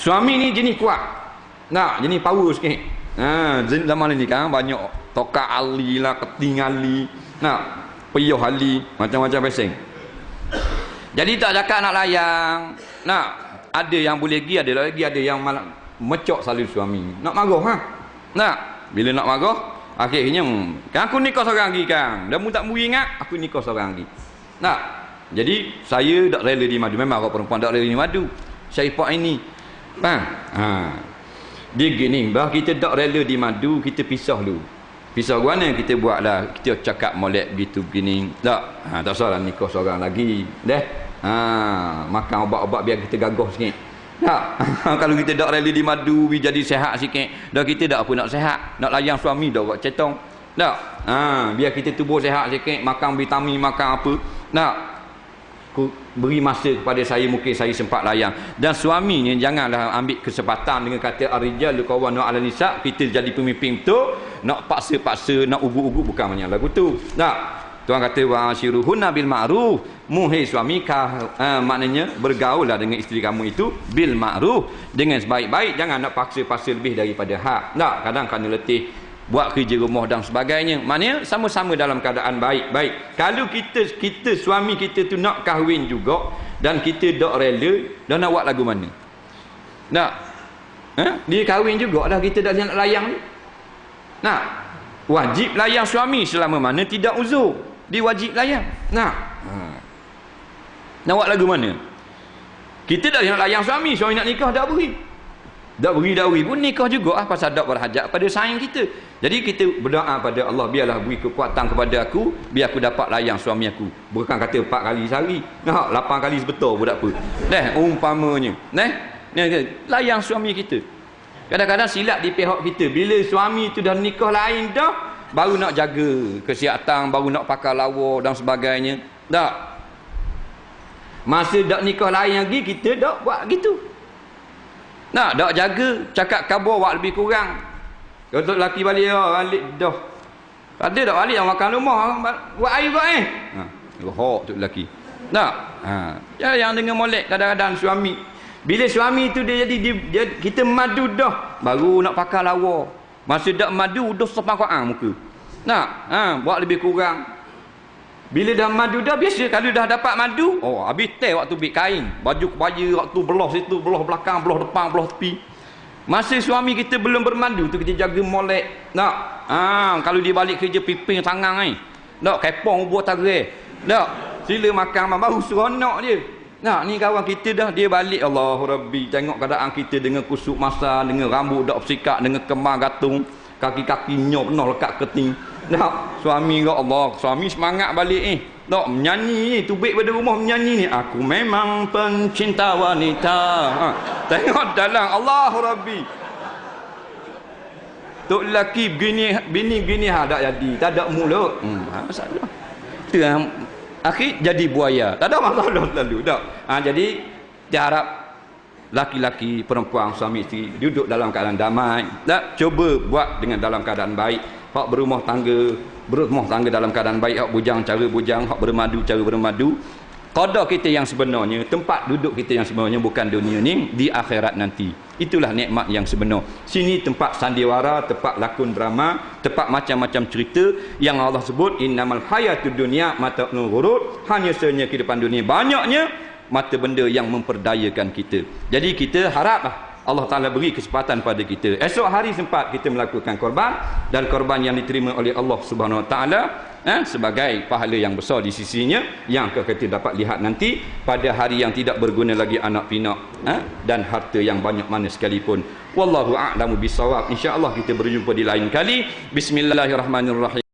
suami ni jenis kuat. Nak jenis power sikit. Ha zaman ni kan banyak tokak ali lah keting ali. Nak peyuh ali macam-macam pesing. Jadi tak cakap nak layang. Nak ada yang boleh pergi ada lagi ada yang malah mecok selalu suami. Nak marah ha? Nak bila nak marah akhirnya hmm, kan aku nikah seorang lagi kan? Mu tak mu ingat aku nikah seorang lagi. Nak jadi saya tak rela di madu. Memang orang perempuan tak rela di madu. Saya ini Faham? Ha. Dia gini, bahawa kita tak rela di madu, kita pisah dulu. Pisah mana kita buatlah, kita cakap molek gitu begini. Tak, ha, tak salah nikah seorang lagi. Deh. Ha, makan ubat-ubat biar kita gagah sikit. Tak. Kalau kita tak rela di madu, we jadi sehat sikit. Dah kita tak apa nak sehat. Nak layang suami dah buat cetong. Tak. Ha, biar kita tubuh sehat sikit, makan vitamin, makan apa. Tak beri masa kepada saya mungkin saya sempat layang dan suaminya janganlah ambil kesempatan dengan kata arijal qawwanu 'ala nisa. Kita jadi pemimpin tu nak paksa-paksa nak ugu-ugu bukan macam lagu tu. Tak Tuhan kata wa ashiruhunna bil ma'ruf. Muhai suami kah, uh, maknanya bergaullah dengan isteri kamu itu bil ma'ruf. Dengan sebaik-baik jangan nak paksa-paksa lebih daripada hak. Tak kadang kena letih buat kerja rumah dan sebagainya. Maknanya sama-sama dalam keadaan baik-baik kalau kita kita suami kita tu nak kahwin juga dan kita tak rela dan nak buat lagu mana? Nak? Eh? dia kahwin juga dah kita dah nak layang ni. Nak? Wajib layang suami selama mana tidak uzur. Dia wajib layang. Nak? Ha. nak buat lagu mana? Kita dah nak layang suami suami nak nikah tak beri tak beri dawi pun nikah juga ah pasal tak berhajat pada sayang kita. Jadi kita berdoa pada Allah biarlah beri kekuatan kepada aku biar aku dapat layang suami aku. Bukan kata empat kali sehari. Nah, lapan kali sebetul pun tak apa. Neh umpamanya. Neh, neh layang suami kita. Kadang-kadang silap di pihak kita bila suami tu dah nikah lain dah baru nak jaga kesihatan, baru nak pakai lawa dan sebagainya. Tak. Masa dak nikah lain lagi kita dak buat gitu. Nak dak jaga cakap kabur buat lebih kurang. Untuk laki balik oh, balik dah. Ada dak balik yang makan rumah buat air kau eh. Ha, rohok tu laki. Nak. Ha, ya yang dengan molek kadang-kadang suami. Bila suami tu dia jadi dia, dia, kita madu dah baru nak pakai lawa. Masa dak madu dah sepang Quran muka. Nak. Ha, buat lebih kurang. Bila dah madu dah biasa kalau dah dapat madu, oh habis teh waktu bik kain, baju kebaya waktu belah situ, belah belakang, belah depan, belah tepi. Masa suami kita belum bermadu tu kita jaga molek. Nak. Ha, kalau dia balik kerja piping tangan ni. Nak kepong buat tagre. Nak. Sila makan baru seronok dia. Nak ni kawan kita dah dia balik Allahu Rabbi tengok keadaan kita dengan kusuk masa dengan rambut dak bersikat dengan kemar gatung kaki-kaki nyop penuh lekat keting nak suami kau Allah suami semangat balik eh. nak menyanyi ni tubik pada rumah menyanyi ni. Aku memang pencinta wanita. Ha. tengok dalam Allah Rabbi. Tok lelaki begini bini begini ha tak jadi. Tak ada mulut. Hmm ha, masalah. Tu akhir jadi buaya. Tak ada masalah lalu tak. Ha, jadi diharap laki-laki perempuan suami isteri duduk dalam keadaan damai. Tak cuba buat dengan dalam keadaan baik. Hak berumah tangga berumah tangga dalam keadaan baik. Hak bujang cara bujang hak bermadu cara bermadu. Qada kita yang sebenarnya tempat duduk kita yang sebenarnya bukan dunia ni di akhirat nanti. Itulah nikmat yang sebenar. Sini tempat sandiwara tempat lakon drama tempat macam-macam cerita yang Allah sebut innamal hayatud dunya mata'un ghurur. Hanya sebenarnya kehidupan dunia banyaknya mata benda yang memperdayakan kita. Jadi kita haraplah Allah Ta'ala beri kesempatan pada kita. Esok hari sempat kita melakukan korban dan korban yang diterima oleh Allah Subhanahu Wa Ta'ala eh, sebagai pahala yang besar di sisinya yang kita dapat lihat nanti pada hari yang tidak berguna lagi anak pinak eh, dan harta yang banyak mana sekalipun. Wallahu a'lamu bisawab insyaAllah kita berjumpa di lain kali. Bismillahirrahmanirrahim